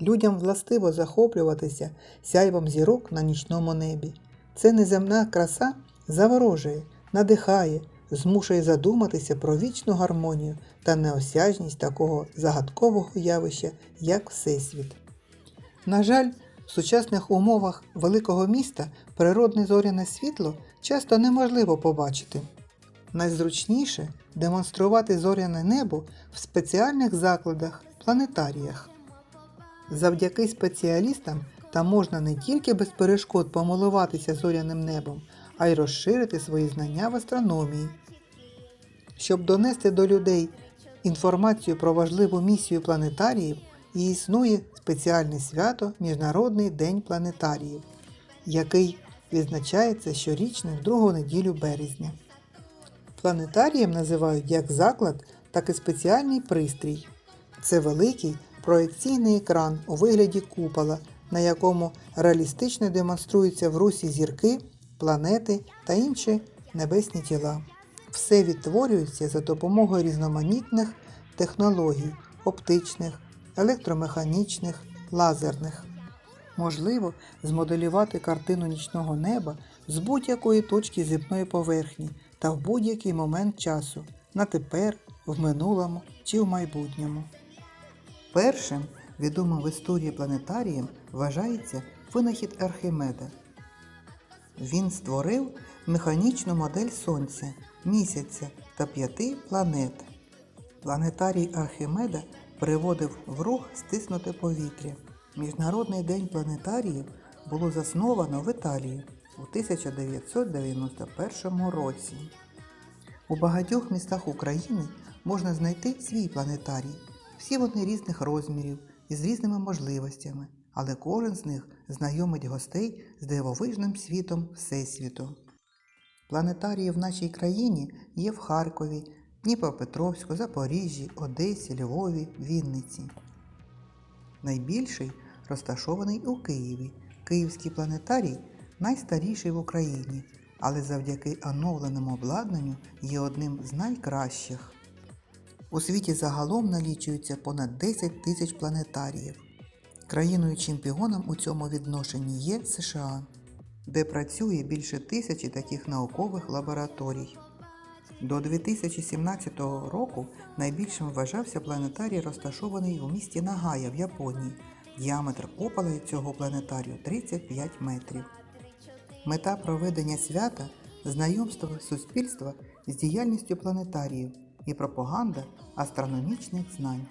Людям властиво захоплюватися сяйвом зірок на нічному небі. Це неземна краса заворожує, надихає, змушує задуматися про вічну гармонію та неосяжність такого загадкового явища, як Всесвіт. На жаль, в сучасних умовах великого міста природне зоряне світло часто неможливо побачити. Найзручніше демонструвати зоряне небо в спеціальних закладах планетаріях. Завдяки спеціалістам там можна не тільки без перешкод помилуватися зоряним небом, а й розширити свої знання в астрономії. Щоб донести до людей інформацію про важливу місію планетаріїв, і існує спеціальне свято Міжнародний день планетаріїв, який відзначається щорічно в другу неділю березня. Планетарієм називають як заклад, так і спеціальний пристрій. Це великий проекційний екран у вигляді купола, на якому реалістично демонструються в русі зірки, планети та інші небесні тіла. Все відтворюється за допомогою різноманітних технологій оптичних, електромеханічних, лазерних. Можливо змоделювати картину нічного неба з будь-якої точки земної поверхні та в будь-який момент часу на тепер, в минулому чи в майбутньому. Першим відомим в історії планетарієм вважається винахід Архімеда. Він створив механічну модель Сонця, місяця та п'яти планет. Планетарій Архімеда приводив в рух стиснуте повітря. Міжнародний день планетаріїв було засновано в Італії у 1991 році. У багатьох містах України можна знайти свій планетарій. Всі вони різних розмірів і з різними можливостями, але кожен з них знайомить гостей з дивовижним світом Всесвіту. Планетарії в нашій країні є в Харкові, Дніпропетровську, Запоріжжі, Одесі, Львові, Вінниці. Найбільший розташований у Києві. Київський планетарій найстаріший в Україні, але завдяки оновленому обладнанню є одним з найкращих. У світі загалом налічується понад 10 тисяч планетаріїв. Країною чемпіоном у цьому відношенні є США, де працює більше тисячі таких наукових лабораторій. До 2017 року найбільшим вважався планетарій, розташований у місті Нагая в Японії. Діаметр купола цього планетарію 35 метрів. Мета проведення свята знайомство суспільства з діяльністю планетаріїв і пропаганда астрономічних знань.